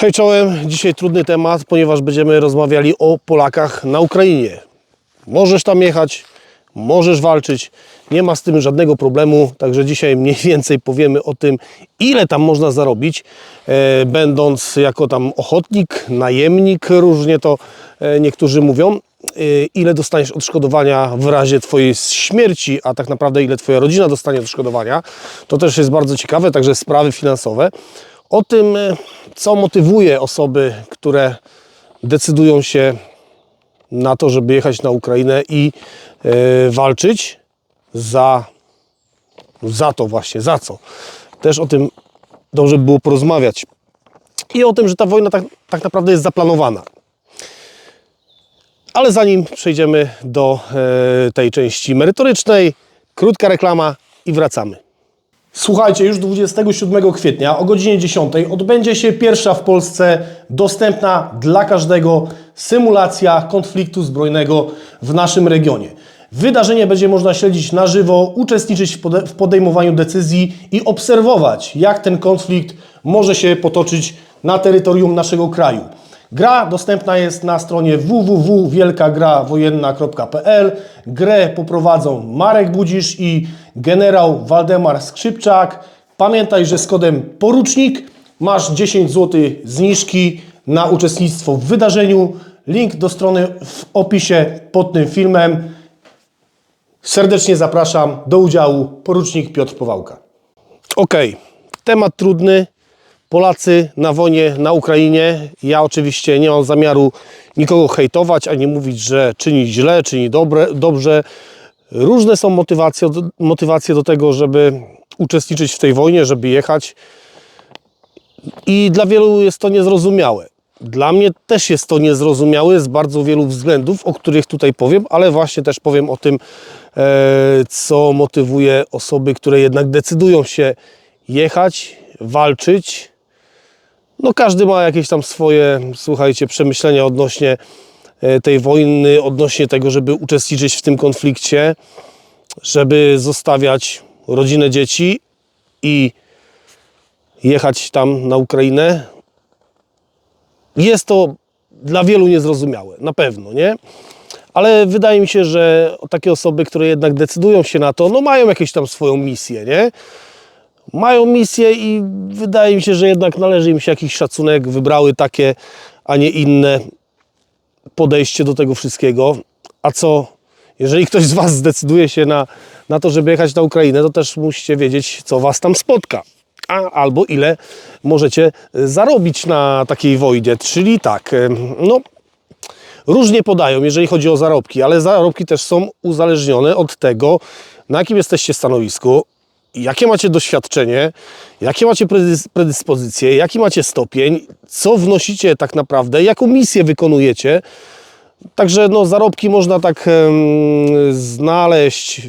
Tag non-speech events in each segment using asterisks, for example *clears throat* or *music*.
Hej czołem, dzisiaj trudny temat, ponieważ będziemy rozmawiali o Polakach na Ukrainie. Możesz tam jechać, możesz walczyć, nie ma z tym żadnego problemu, także dzisiaj mniej *laughs* więcej powiemy o tym, ile tam można zarobić, e, będąc jako tam ochotnik, najemnik, różnie to e, niektórzy mówią. E, ile dostaniesz odszkodowania w razie Twojej śmierci, a tak naprawdę ile Twoja rodzina dostanie odszkodowania. To też jest bardzo ciekawe, także sprawy finansowe. O tym, e, co motywuje osoby, które decydują się na to, żeby jechać na Ukrainę i e, walczyć za, za to właśnie, za co. Też o tym dobrze by było porozmawiać. I o tym, że ta wojna tak, tak naprawdę jest zaplanowana. Ale zanim przejdziemy do e, tej części merytorycznej, krótka reklama i wracamy. Słuchajcie, już 27 kwietnia o godzinie 10 odbędzie się pierwsza w Polsce dostępna dla każdego symulacja konfliktu zbrojnego w naszym regionie. Wydarzenie będzie można śledzić na żywo, uczestniczyć w pode- w podejmowaniu decyzji i obserwować, jak ten konflikt może się potoczyć na terytorium naszego kraju. Gra dostępna jest na stronie www.wielkagrawojenna.pl. Grę poprowadzą Marek Budzisz i generał Waldemar Skrzypczak. Pamiętaj, że z kodem porucznik masz 10 zł zniżki na uczestnictwo w wydarzeniu. Link do strony w opisie pod tym filmem. Serdecznie zapraszam do udziału porucznik Piotr Powałka. Okej, temat trudny. Polacy na wojnie na Ukrainie. Ja oczywiście nie mam zamiaru nikogo hejtować, ani mówić, że czyni źle, czyni dobre, dobrze. Różne są motywacje, motywacje do tego, żeby uczestniczyć w tej wojnie, żeby jechać. I dla wielu jest to niezrozumiałe. Dla mnie też jest to niezrozumiałe z bardzo wielu względów, o których tutaj powiem, ale właśnie też powiem o tym, e, co motywuje osoby, które jednak decydują się jechać, walczyć. No każdy ma jakieś tam swoje, słuchajcie, przemyślenia odnośnie tej wojny, odnośnie tego, żeby uczestniczyć w tym konflikcie, żeby zostawiać rodzinę dzieci i jechać tam na Ukrainę. Jest to dla wielu niezrozumiałe, na pewno, nie? Ale wydaje mi się, że takie osoby, które jednak decydują się na to, no mają jakąś tam swoją misję, nie? Mają misję i wydaje mi się, że jednak należy im się jakiś szacunek. Wybrały takie, a nie inne podejście do tego wszystkiego. A co, jeżeli ktoś z Was zdecyduje się na, na to, żeby jechać na Ukrainę, to też musicie wiedzieć, co Was tam spotka. A, albo ile możecie zarobić na takiej wojnie. Czyli tak, em, no różnie podają, jeżeli chodzi o zarobki, ale zarobki też są uzależnione od tego, na jakim jesteście stanowisku, jakie macie doświadczenie, jakie macie predys- predyspozycje, jaki macie stopień, co wnosicie tak naprawdę, jaką misję wykonujecie. Także no, zarobki można tak em, znaleźć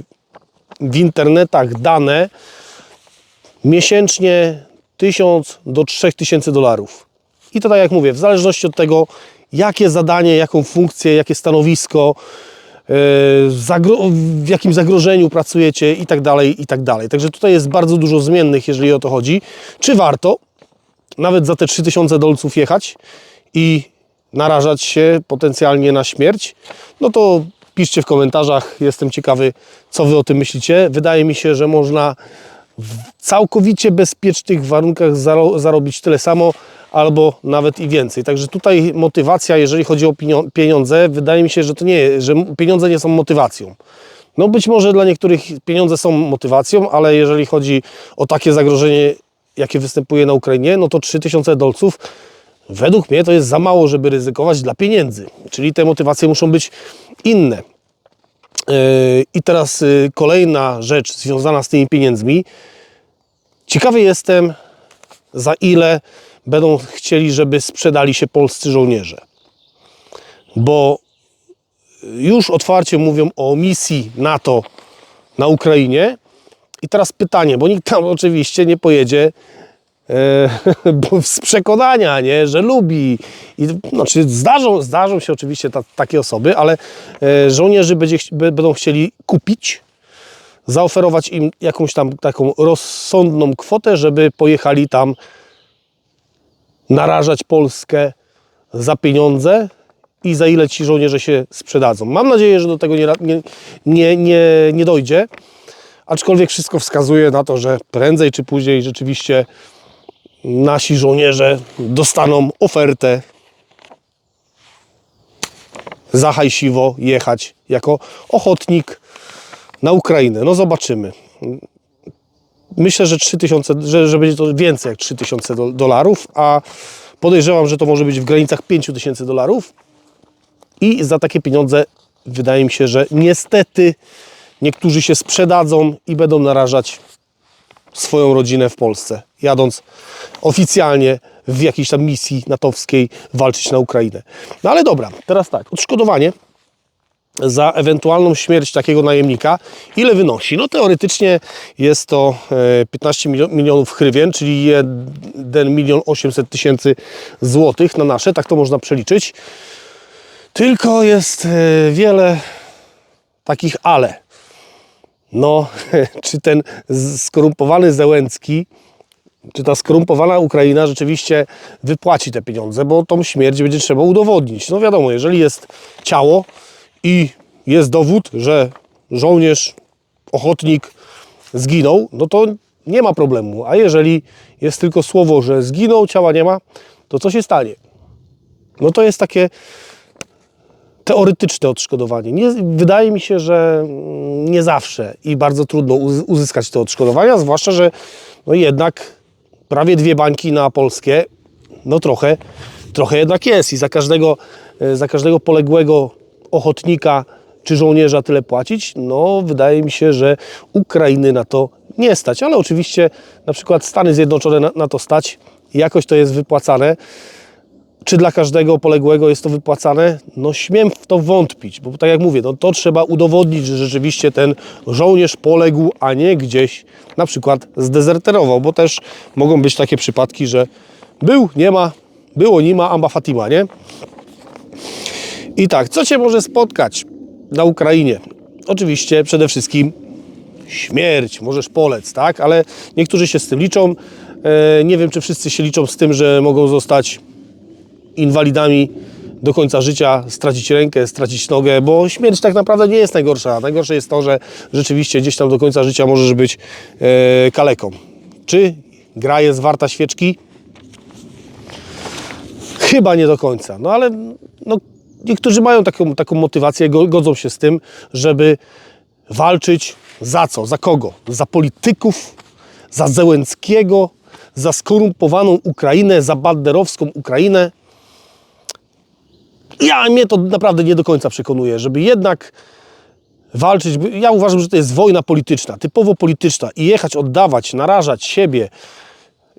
w internetach dane. Miesięcznie 1000 do 3000 dolarów. I to tak jak mówię, w zależności od tego, jakie zadanie, jaką funkcję, jakie stanowisko, w jakim zagrożeniu pracujecie i tak dalej, i tak dalej. Także tutaj jest bardzo dużo zmiennych, jeżeli o to chodzi. Czy warto nawet za te 3000 dolców jechać i narażać się potencjalnie na śmierć? No to piszcie w komentarzach, jestem ciekawy, co Wy o tym myślicie. Wydaje mi się, że można w całkowicie bezpiecznych warunkach zaro- zarobić tyle samo, albo nawet i więcej. Także tutaj motywacja, jeżeli chodzi o pieniądze, wydaje mi się, że to nie, że pieniądze nie są motywacją. No być może dla niektórych pieniądze są motywacją, ale jeżeli chodzi o takie zagrożenie, jakie występuje na Ukrainie, no to 3000 dolców według mnie to jest za mało, żeby ryzykować dla pieniędzy. Czyli te motywacje muszą być inne. Yy, I teraz yy, kolejna rzecz związana z tymi pieniędzmi. Ciekawy jestem, za ile będą chcieli, żeby sprzedali się polscy żołnierze. Bo już otwarcie mówią o misji NATO na Ukrainie. I teraz pytanie, bo nikt tam oczywiście nie pojedzie e, *laughs* bo z przekonania, nie, że lubi. I, znaczy zdarzą, zdarzą się oczywiście ta, takie osoby, ale e, żołnierzy będzie, będą chcieli kupić, zaoferować im jakąś tam taką rozsądną kwotę, żeby pojechali tam narażać Polskę za pieniądze i za ile ci żołnierze się sprzedadzą. Mam nadzieję, że do tego nie, nie, nie, nie, dojdzie, aczkolwiek wszystko wskazuje na to, że prędzej czy później rzeczywiście nasi żołnierze dostaną ofertę za hajsiwo jechać jako ochotnik na Ukrainę. No zobaczymy. Myślę, że 3000, że, że będzie to więcej jak 3000 do- dolarów, a podejrzewam, że to może być w granicach 5000 dolarów. I za takie pieniądze wydaje mi się, że niestety niektórzy się sprzedadzą i będą narażać swoją rodzinę w Polsce, jadąc oficjalnie w jakiejś tam misji natowskiej walczyć na Ukrainę. No ale dobra, teraz tak, odszkodowanie za ewentualną śmierć takiego najemnika, ile wynosi? No teoretycznie jest to e, 15 milio- milionów hrywien, czyli 1 milion 800 tysięcy złotych na nasze, tak to można przeliczyć. Tylko jest e, wiele takich ale. No, *laughs* czy ten skorumpowany Zełęcki, czy ta skorumpowana Ukraina rzeczywiście wypłaci te pieniądze, bo tą śmierć będzie trzeba udowodnić. No wiadomo, jeżeli jest ciało i jest dowód, że żołnierz, ochotnik zginął, no to nie ma problemu. A jeżeli jest tylko słowo, że zginął, ciała nie ma, to co się stanie? No to jest takie teoretyczne odszkodowanie. Nie, wydaje mi się, że nie zawsze i bardzo trudno uz- uzyskać te odszkodowania, zwłaszcza, że no jednak prawie dwie bańki na polskie, no trochę, trochę jednak jest i za każdego, e, za każdego poległego ochotnika czy żołnierza tyle płacić, no wydaje mi się, że Ukrainy na to nie stać, ale oczywiście na przykład Stany Zjednoczone na, na to stać, jakoś to jest wypłacane. Czy dla każdego poległego jest to wypłacane? No śmiem w to wątpić, bo tak jak mówię, no to trzeba udowodnić, że rzeczywiście ten żołnierz poległ, a nie gdzieś na przykład zdezerterował, bo też mogą być takie przypadki, że był, nie ma, było, nie ma, amba Fatima, nie? I tak, co Cię może spotkać na Ukrainie? Oczywiście przede wszystkim śmierć, możesz polec, tak? Ale niektórzy się z tym liczą. E, nie wiem, czy wszyscy się liczą z tym, że mogą zostać inwalidami do końca życia, stracić rękę, stracić nogę, bo śmierć tak naprawdę nie jest najgorsza. Najgorsze jest to, że rzeczywiście gdzieś tam do końca życia możesz być e, kaleką. Czy gra jest warta świeczki? Chyba nie do końca. No ale no, niektórzy mają taką, taką motywację, go- godzą się z tym, żeby walczyć za co? Za kogo? Za polityków? Za Zełęckiego? Za skorumpowaną Ukrainę? Za banderowską Ukrainę? Ja, mnie to naprawdę nie do końca przekonuje, żeby jednak walczyć. Ja uważam, że to jest wojna polityczna, typowo polityczna i jechać, oddawać, narażać siebie,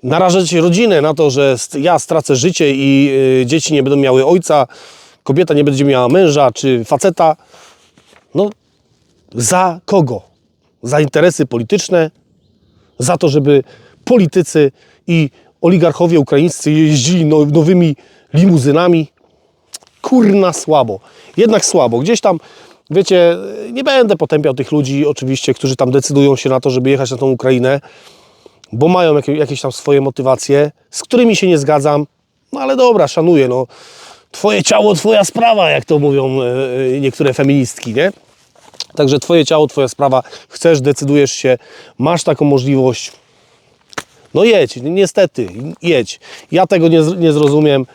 narażać rodzinę na to, że ja stracę życie i y, dzieci nie będą miały ojca, kobieta nie będzie miała męża czy faceta. No, za kogo? Za interesy polityczne, za to, żeby politycy i oligarchowie ukraińscy jeździli no, nowymi limuzynami. Kurna słabo. Jednak słabo. Gdzieś tam, wiecie, nie będę potępiał tych ludzi oczywiście, którzy tam decydują się na to, żeby jechać na tą Ukrainę, bo mają jakie- jakieś tam swoje motywacje, z którymi się nie zgadzam, no ale dobra, szanuję, no. Twoje ciało, twoja sprawa, jak to mówią e, e, niektóre feministki, nie? Także twoje ciało, twoja sprawa, chcesz, decydujesz się, masz taką możliwość, no jedź, niestety, jedź. Ja tego nie, nie zrozumiem,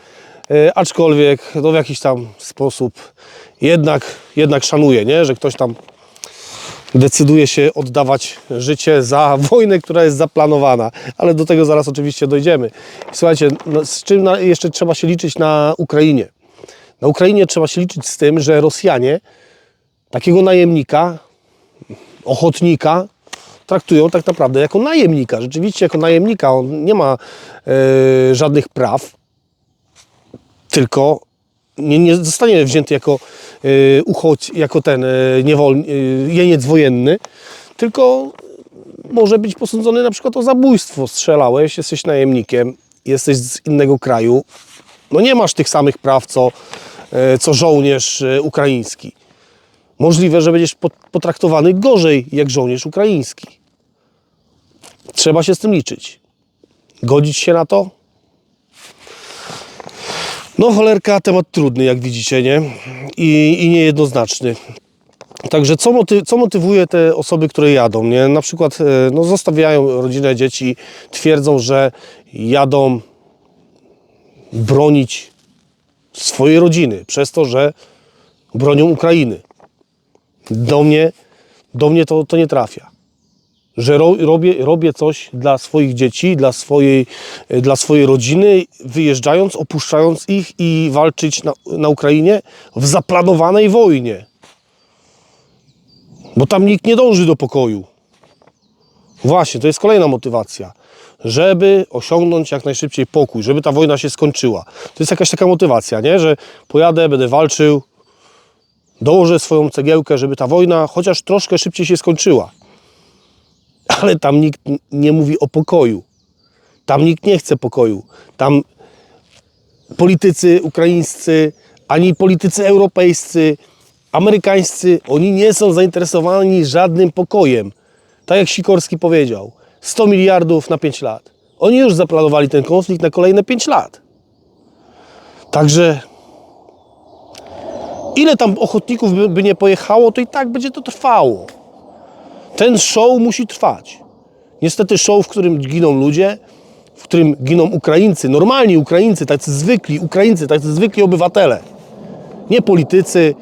e, aczkolwiek no w jakiś tam sposób jednak, jednak szanuję, nie? że ktoś tam decyduje się oddawać życie za *laughs* wojnę, która jest zaplanowana. Ale do tego zaraz oczywiście dojdziemy. Słuchajcie, no, z czym jeszcze trzeba się liczyć na Ukrainie? Na Ukrainie trzeba się liczyć z tym, że Rosjanie takiego najemnika, ochotnika traktują tak naprawdę jako najemnika. Rzeczywiście jako najemnika. On nie ma e, żadnych praw, tylko nie, nie zostanie wzięty jako e, uchodź, jako ten e, niewol, e, jeniec wojenny, tylko może być posądzony na przykład o zabójstwo. Strzelałeś, jesteś najemnikiem, jesteś z innego kraju, no nie masz tych samych praw, co, e, co żołnierz e, ukraiński. Możliwe, że będziesz pot- potraktowany gorzej jak żołnierz ukraiński. Trzeba się z tym liczyć. Godzić się na to? No cholerka, temat trudny, jak widzicie, nie? I, i niejednoznaczny. Także co, moty, co motywuje te osoby, które jadą? Nie? Na przykład e, no, zostawiają rodzinę, dzieci, twierdzą, że jadą bronić swojej rodziny przez to, że bronią Ukrainy. Do mnie, do mnie to, to nie trafia. Że ro, robię, robię coś dla swoich dzieci, dla swojej, e, dla swojej rodziny, wyjeżdżając, opuszczając ich i walczyć na, na Ukrainie w zaplanowanej wojnie. Bo tam nikt nie dąży do pokoju. Właśnie, to jest kolejna motywacja. Żeby osiągnąć jak najszybciej pokój, żeby ta wojna się skończyła. To jest jakaś taka motywacja, nie? Że pojadę, będę walczył, dołożę swoją cegiełkę, żeby ta wojna chociaż troszkę szybciej się skończyła. Ale tam nikt nie mówi o pokoju. Tam nikt nie chce pokoju. Tam politycy ukraińscy, ani politycy europejscy, amerykańscy, oni nie są zainteresowani żadnym pokojem. Tak jak Sikorski powiedział, 100 miliardów na 5 lat. Oni już zaplanowali ten konflikt na kolejne 5 lat. Także ile tam ochotników by, by nie pojechało, to i tak będzie to trwało. Ten show musi trwać. Niestety show, w którym giną ludzie, w którym giną Ukraińcy, normalni Ukraińcy, tacy zwykli Ukraińcy, tacy zwykli obywatele. Nie politycy,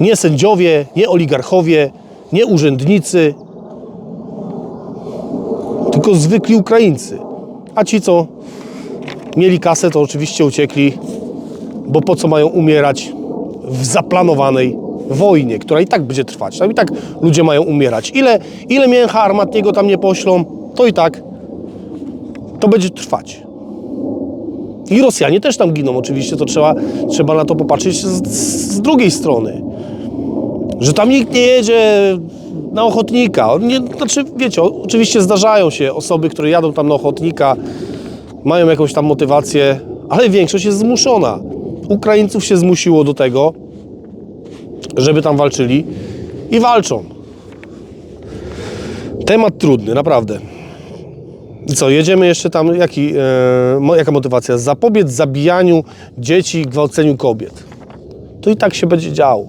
nie sędziowie, nie oligarchowie, nie urzędnicy, tylko zwykli Ukraińcy. A ci, co mieli kasę, to oczywiście uciekli, bo po co mają umierać w zaplanowanej wojnie, która i tak będzie trwać. Tam i tak ludzie mają umierać. Ile, ile mięcha armatniego tam nie poślą, to i tak to będzie trwać. I Rosjanie też tam giną, oczywiście, to trzeba, trzeba na to popatrzeć z, z drugiej strony. Że tam nikt nie jedzie na ochotnika. Nie, znaczy, wiecie, oczywiście zdarzają się osoby, które jadą tam na ochotnika, mają jakąś tam motywację, ale większość jest zmuszona. Ukraińców się zmusiło do tego, żeby tam walczyli i walczą. Temat trudny, naprawdę. I co, jedziemy jeszcze tam, jaki, e, jaka motywacja? Zapobiec zabijaniu dzieci, gwałceniu kobiet. To i tak się będzie działo.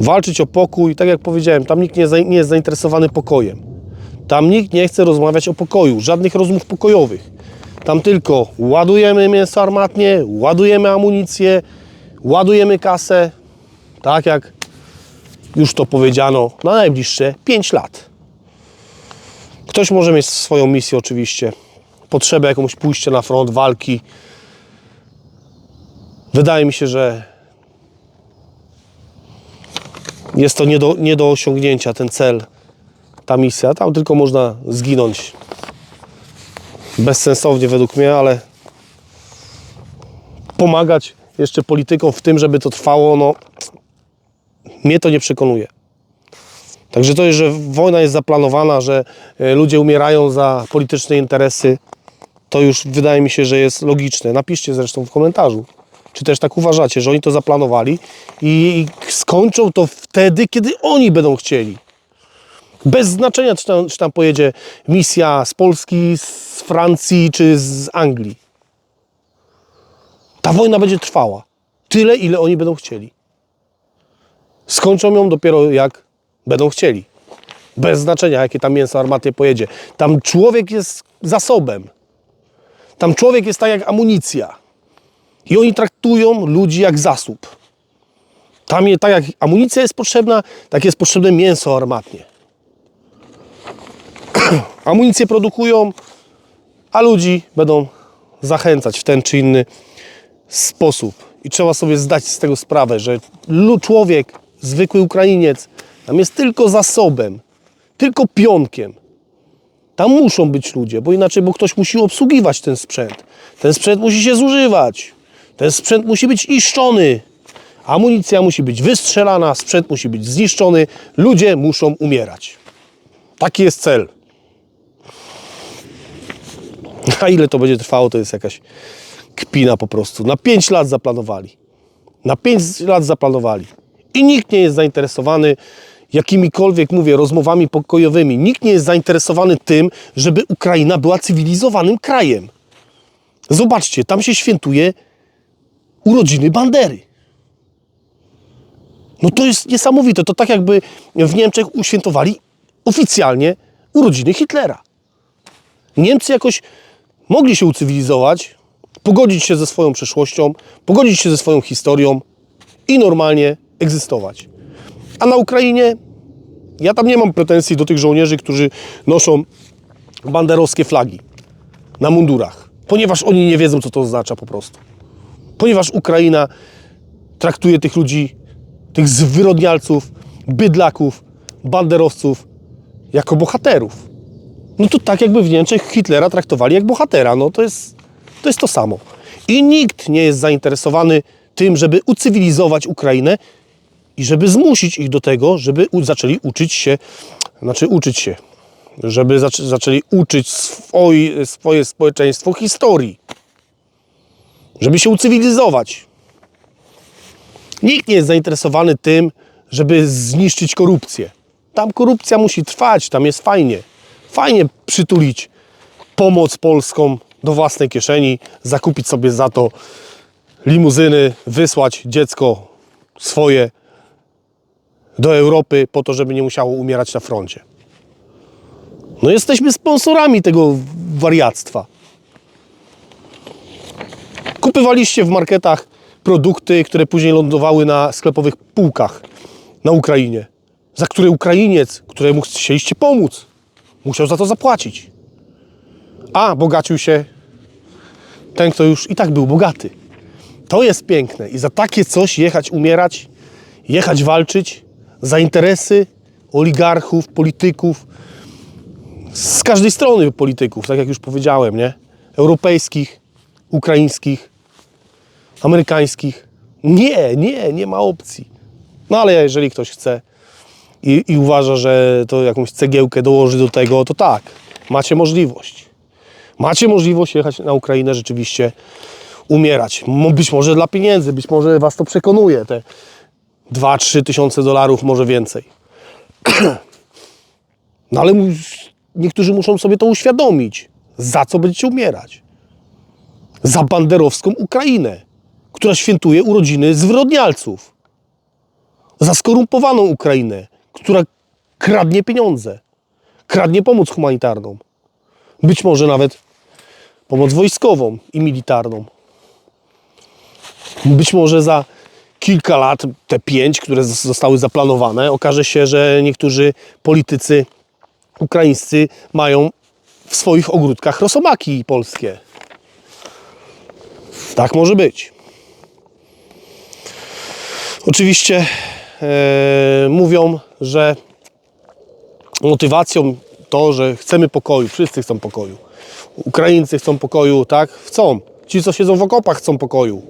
Walczyć o pokój, tak jak powiedziałem, tam nikt nie, nie jest zainteresowany pokojem. Tam nikt nie chce rozmawiać o pokoju, żadnych rozmów pokojowych. Tam tylko ładujemy mięso armatnie, ładujemy amunicję, ładujemy kasę, tak jak już to powiedziano, na najbliższe 5 lat. Ktoś może mieć swoją misję oczywiście, potrzebę jakąś pójścia na front, walki. Wydaje mi się, że jest to nie do, nie do osiągnięcia ten cel, ta misja. Tam tylko można zginąć bezsensownie według mnie, ale pomagać jeszcze politykom w tym, żeby to trwało, no mnie to nie przekonuje. Także to, że wojna jest zaplanowana, że e, ludzie umierają za polityczne interesy, to już wydaje mi się, że jest logiczne. Napiszcie zresztą w komentarzu, czy też tak uważacie, że oni to zaplanowali i skończą to wtedy, kiedy oni będą chcieli. Bez znaczenia, czy tam, czy tam pojedzie misja z Polski, z Francji, czy z Anglii. Ta wojna będzie trwała. Tyle, ile oni będą chcieli. Skończą ją dopiero jak będą chcieli. Bez znaczenia, jakie tam mięso armatnie pojedzie. Tam człowiek jest zasobem. Tam człowiek jest tak jak amunicja. I oni traktują ludzi jak zasób. Tam je, tak jak amunicja jest potrzebna, tak jest potrzebne mięso armatnie. *clears throat* Amunicję produkują, a ludzi będą zachęcać w ten czy inny sposób. I trzeba sobie zdać z tego sprawę, że człowiek, zwykły Ukrainiec, tam jest tylko zasobem, tylko pionkiem. Tam muszą być ludzie, bo inaczej, bo ktoś musi obsługiwać ten sprzęt. Ten sprzęt musi się zużywać. Ten sprzęt musi być niszczony. Amunicja musi być wystrzelana, sprzęt musi być zniszczony. Ludzie muszą umierać. Taki jest cel. *laughs* A ile to będzie trwało, to jest jakaś kpina po prostu. Na 5 lat zaplanowali. Na 5 lat zaplanowali. I nikt nie jest zainteresowany jakimikolwiek, mówię, rozmowami pokojowymi. Nikt nie jest zainteresowany tym, żeby Ukraina była cywilizowanym krajem. Zobaczcie, tam się świętuje urodziny Bandery. No to jest niesamowite. To tak jakby w Niemczech uświętowali oficjalnie urodziny Hitlera. Niemcy jakoś mogli się ucywilizować, pogodzić się ze swoją przeszłością, pogodzić się ze swoją historią i normalnie egzystować. A na Ukrainie ja tam nie mam pretensji do tych żołnierzy, którzy noszą banderowskie flagi na mundurach, ponieważ oni nie wiedzą, co to oznacza po prostu. Ponieważ Ukraina traktuje tych ludzi, tych zwyrodnialców, bydlaków, banderowców jako bohaterów. No to tak jakby w Niemczech Hitlera traktowali jak bohatera. No to jest to, jest to samo. I nikt nie jest zainteresowany tym, żeby ucywilizować Ukrainę i żeby zmusić ich do tego, żeby zaczęli uczyć się, znaczy uczyć się, żeby zac- zaczęli uczyć swoi, swoje społeczeństwo historii. Żeby się ucywilizować. Nikt nie jest zainteresowany tym, żeby zniszczyć korupcję. Tam korupcja musi trwać, tam jest fajnie. Fajnie przytulić pomoc polską do własnej kieszeni, zakupić sobie za to limuzyny, wysłać dziecko swoje do Europy po to, żeby nie musiało umierać na froncie. No jesteśmy sponsorami tego wariactwa. Kupywaliście w marketach produkty, które później lądowały na sklepowych półkach na Ukrainie, za które Ukrainiec, któremu chcieliście pomóc, musiał za to zapłacić. A bogacił się ten, kto już i tak był bogaty. To jest piękne i za takie coś jechać umierać, jechać walczyć za interesy oligarchów, polityków, z każdej strony polityków, tak jak już powiedziałem, nie? Europejskich, ukraińskich, amerykańskich. Nie, nie, nie ma opcji. No ale jeżeli ktoś chce i, i uważa, że to jakąś cegiełkę dołoży do tego, to tak, macie możliwość. Macie możliwość jechać na Ukrainę rzeczywiście umierać. Być może dla pieniędzy, być może was to przekonuje, te 2-3 tysiące dolarów, może więcej. *clears throat* No ale niektórzy muszą sobie to uświadomić. Za co będziecie umierać? Za banderowską Ukrainę, która świętuje urodziny zwyrodnialców. Za skorumpowaną Ukrainę, która kradnie pieniądze, kradnie pomoc humanitarną. Być może nawet pomoc wojskową i militarną. Być może za kilka lat, te pięć, które zos- zostały zaplanowane, okaże się, że niektórzy politycy ukraińscy mają w swoich ogródkach rosomaki polskie. Tak może być. Oczywiście e, mówią, że motywacją to, że chcemy pokoju, wszyscy chcą pokoju. Ukraińcy chcą pokoju, tak? Chcą. Ci, co siedzą w okopach, chcą pokoju.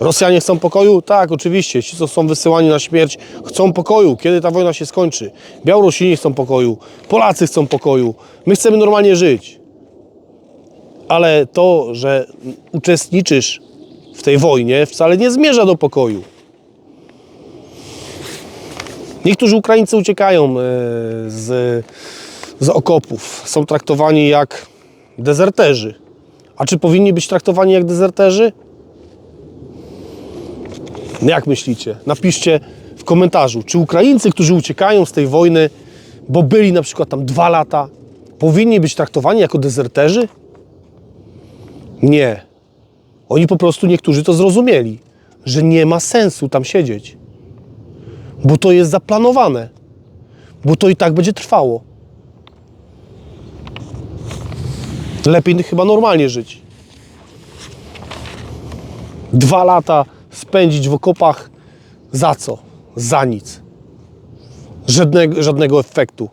Rosjanie chcą pokoju? Tak, oczywiście. Ci, co są wysyłani na śmierć, chcą pokoju. Kiedy ta wojna się skończy? Białorusini chcą pokoju. Polacy chcą pokoju. My chcemy normalnie żyć. Ale to, że uczestniczysz w tej wojnie, wcale nie zmierza do pokoju. Niektórzy Ukraińcy uciekają e, z, z okopów. Są traktowani jak dezerterzy. A czy powinni być traktowani jak dezerterzy? Jak myślicie? Napiszcie w komentarzu, czy Ukraińcy, którzy uciekają z tej wojny, bo byli na przykład tam dwa lata, powinni być traktowani jako dezerterzy? Nie. Oni po prostu niektórzy to zrozumieli, że nie ma sensu tam siedzieć, bo to jest zaplanowane, bo to i tak będzie trwało. Lepiej chyba normalnie żyć. Dwa lata spędzić w okopach za co? Za nic. Żadnego, żadnego efektu.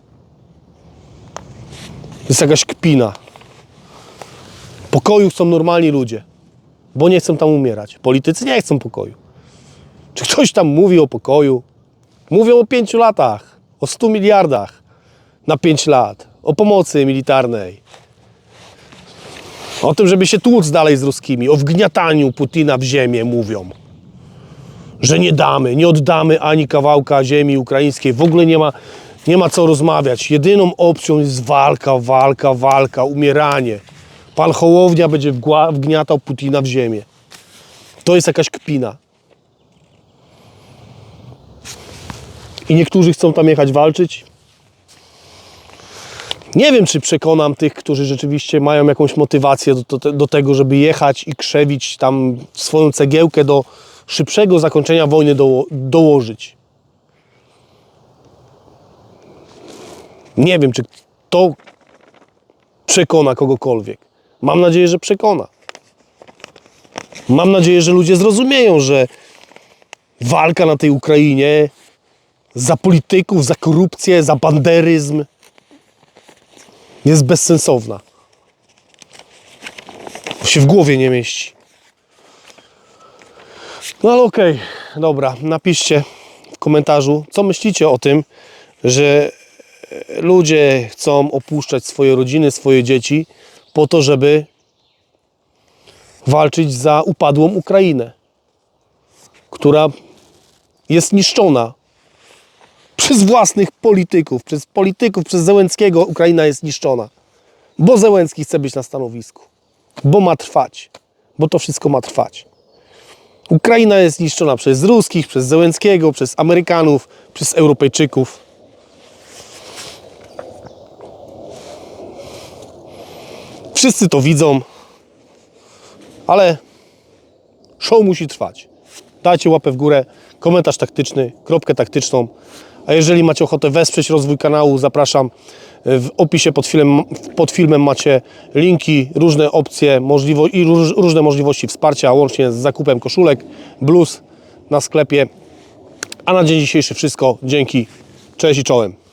Jest jakaś kpina. Pokoju chcą normalni ludzie, bo nie chcą tam umierać. Politycy nie chcą pokoju. Czy ktoś tam mówi o pokoju? Mówią o pięciu latach, o 100 miliardach na pięć lat, o pomocy militarnej, o tym, żeby się tłuc dalej z ruskimi, o wgniataniu Putina w ziemię mówią. Że nie damy, nie oddamy ani kawałka ziemi ukraińskiej. W ogóle nie ma, nie ma co rozmawiać. Jedyną opcją jest walka, walka, walka, umieranie. Pan Hołownia będzie wgniatał Putina w ziemię. To jest jakaś kpina. I niektórzy chcą tam jechać walczyć. Nie wiem, czy przekonam tych, którzy rzeczywiście mają jakąś motywację do, do, do tego, żeby jechać i krzewić tam swoją cegiełkę do szybszego zakończenia wojny do, dołożyć. Nie wiem, czy to przekona kogokolwiek. Mam nadzieję, że przekona. Mam nadzieję, że ludzie zrozumieją, że walka na tej Ukrainie za polityków, za korupcję, za banderyzm jest bezsensowna. Bo się w głowie nie mieści. No ale okej, dobra, napiszcie w komentarzu, co myślicie o tym, że e, ludzie chcą opuszczać swoje rodziny, swoje dzieci po to, żeby walczyć za upadłą Ukrainę, która jest niszczona przez własnych polityków, przez polityków, przez Zełenskiego Ukraina jest niszczona. Bo Zełenski chce być na stanowisku. Bo ma trwać. Bo to wszystko ma trwać. Ukraina jest niszczona przez ruskich, przez Zełenskiego, przez Amerykanów, przez Europejczyków. Wszyscy to widzą, ale show musi trwać. Dajcie łapę w górę, komentarz taktyczny, kropkę taktyczną. A jeżeli macie ochotę wesprzeć rozwój kanału, zapraszam. W opisie pod filmem, pod filmem macie linki, różne opcje możliwo, i róż, różne możliwości wsparcia, łącznie z zakupem koszulek, bluz na sklepie. A na dzień dzisiejszy wszystko. Dzięki. Cześć i czołem.